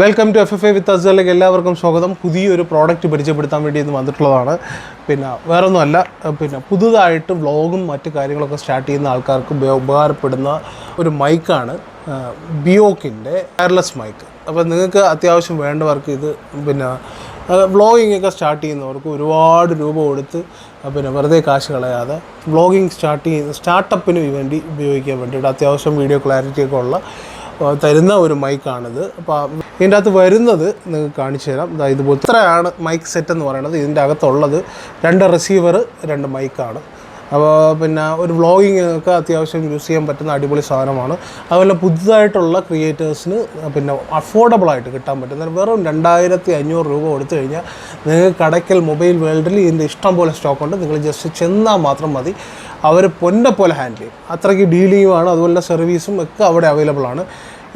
Welcome to F F A with അസലേക്ക് എല്ലാവർക്കും സ്വാഗതം. പുതിയൊരു പ്രോഡക്റ്റ് പരിചയപ്പെടുത്താൻ വേണ്ടി ഇന്ന് വന്നിട്ടുള്ളതാണ്. പിന്നെ വേറൊന്നുമല്ല പിന്നെ പുതുതായിട്ട് വ്ലോഗും മറ്റു കാര്യങ്ങളൊക്കെ സ്റ്റാർട്ട് ചെയ്യുന്ന ആൾക്കാർക്ക് ഉപകാരപ്പെടുന്ന ഒരു മൈക്കാണ് ബിയോക്കിന്റെ വയർലെസ് മൈക്ക് അപ്പോൾ നിങ്ങൾക്ക് അത്യാവശ്യം വേണ്ടവർക്ക് ഇത് പിന്നെ വ്ളോഗിംഗ് ഒക്കെ സ്റ്റാർട്ട് ചെയ്യുന്നവർക്ക് ഒരുപാട് രൂപ കൊടുത്ത് പിന്നെ വെറുതെ കാശ് കളയാതെ വ്ളോഗിങ് സ്റ്റാർട്ട് ചെയ്യുന്ന സ്റ്റാർട്ടപ്പിന് വേണ്ടി ഉപയോഗിക്കാൻ വേണ്ടിയിട്ട് അത്യാവശ്യം വീഡിയോ ക്ലാരിറ്റി ഒക്കെ ഉള്ള തരുന്ന ഒരു മൈക്കാണിത് അപ്പോൾ ഇതിന്റെ അകത്ത് വരുന്നത് നിങ്ങൾക്ക് കാണിച്ചു തരാം. ഇതാ ഇതുപോലെ ഇത്രയാണ് മൈക്ക് സെറ്റ് എന്ന് പറയുന്നത്. ഇതിന്റെ അകത്തുള്ളത് രണ്ട് റിസീവർ രണ്ട് മൈക്കാണ് അപ്പോൾ പിന്നെ ഒരു വ്ളോഗിങ് ഒക്കെ അത്യാവശ്യം യൂസ് ചെയ്യാൻ പറ്റുന്ന അടിപൊളി സാധനമാണ്. അതുപോലെ പുതുതായിട്ടുള്ള ക്രിയേറ്റേഴ്സിന് പിന്നെ അഫോർഡബിൾ ആയിട്ട് കിട്ടാൻ പറ്റുന്ന വെറും രണ്ടായിരത്തി അഞ്ഞൂറ് രൂപ കൊടുത്തു കഴിഞ്ഞാൽ നിങ്ങൾക്ക് കടയ്ക്കൽ മൊബൈൽ വേൾഡിൽ ഇതിന്റെ ഇഷ്ടം പോലെ സ്റ്റോക്ക് ഉണ്ട്. നിങ്ങൾ ജസ്റ്റ് ചെന്നാൽ മാത്രം മതി. അവർ പൊന്നെ പോലെ ഹാൻഡിൽ ചെയ്യും. അത്രയ്ക്ക് ഡീലിങ്ങുമാണ് അതുപോലെ സർവീസും ഒക്കെ അവിടെ അവൈലബിൾ ആണ്.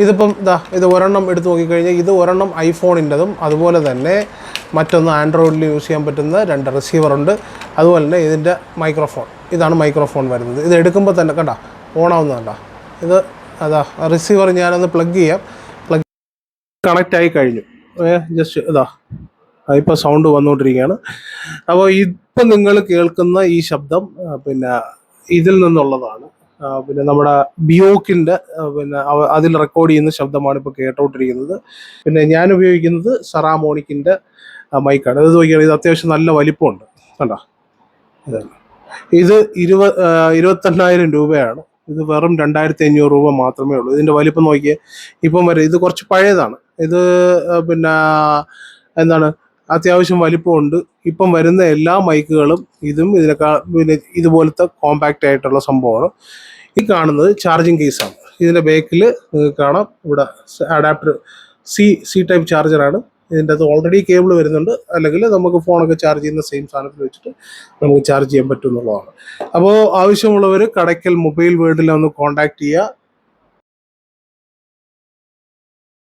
ഇതിപ്പം ഇതാ ഇത് ഒരെണ്ണം എടുത്ത് നോക്കിക്കഴിഞ്ഞാൽ ഇത് ഒരെണ്ണം ഐഫോണിന്റെതും അതുപോലെ തന്നെ മറ്റൊന്ന് ആൻഡ്രോയിഡിൽ യൂസ് ചെയ്യാൻ പറ്റുന്ന രണ്ട് റിസീവറുണ്ട് അതുപോലെ തന്നെ ഇതിന്റെ മൈക്രോഫോൺ ഇതാണ് മൈക്രോഫോൺ വരുന്നത്. ഇത് എടുക്കുമ്പോൾ തന്നെ കണ്ട ഓണാവുന്നതല്ല. ഇത് അതാ റിസീവർ ഞാനൊന്ന് പ്ലഗ് ചെയ്യാം. പ്ലഗ് കണക്റ്റ് ആയി കഴിഞ്ഞു. ജസ്റ്റ് ഇതാ ഇപ്പോൾ സൗണ്ട് വന്നുകൊണ്ടിരിക്കുകയാണ് അപ്പോൾ ഇപ്പം നിങ്ങൾ കേൾക്കുന്ന ഈ ശബ്ദം പിന്നെ ഇതിൽ നിന്നുള്ളതാണ്. പിന്നെ നമ്മുടെ ബിയോക്കിന്റെ പിന്നെ അതിൽ റെക്കോർഡ് ചെയ്യുന്ന ശബ്ദമാണ് ഇപ്പോൾ കേട്ടോണ്ടിരിക്കുന്നത്. പിന്നെ ഞാൻ ഉപയോഗിക്കുന്നത് സറാമോണിക്കിന്റെ മൈക്കാണ് ഇത് നോക്കിയാൽ ഇത് അത്യാവശ്യം നല്ല വലിപ്പമുണ്ട്. കണ്ടോ? ഇതാണ്. ഇത് ഇരുപത് ഇരുപത്തെണ്ണായിരം രൂപയാണ്. ഇത് വെറും രണ്ടായിരത്തി അഞ്ഞൂറ് രൂപ മാത്രമേ ഉള്ളൂ. ഇതിന്റെ വലിപ്പം നോക്കിയേ ഇപ്പം വരെ ഇത് കുറച്ച് പഴയതാണ്. ഇത് പിന്നെ എന്താണ് അത്യാവശ്യം വലിപ്പമുണ്ട്. ഇപ്പം വരുന്ന എല്ലാ മൈക്കുകളും ഇതും ഇതിനേക്കാൾ പിന്നെ ഇതുപോലത്തെ കോമ്പാക്റ്റ് ആയിട്ടുള്ള സംഭവമാണ്. ഈ കാണുന്നത് ചാർജിങ് കേസാണ്. ഇതിന്റെ ബാക്കിൽ കാണാം. ഇവിടെ അഡാപ്റ്റർ സി സി ടൈപ്പ് ചാർജറാണ് ഇതിന്റെ അകത്ത് ഓൾറെഡി കേബിൾ വരുന്നുണ്ട്. അല്ലെങ്കിൽ നമുക്ക് ഫോണൊക്കെ ചാർജ് ചെയ്യുന്ന സെയിം സാധനത്തിൽ വെച്ചിട്ട് നമുക്ക് ചാർജ് ചെയ്യാൻ പറ്റും എന്നുള്ളതാണ്. അപ്പോൾ ആവശ്യമുള്ളവർ കടയ്ക്കൽ മൊബൈൽ വേൾഡിൽ ഒന്ന് കോൺടാക്ട് ചെയ്യുക.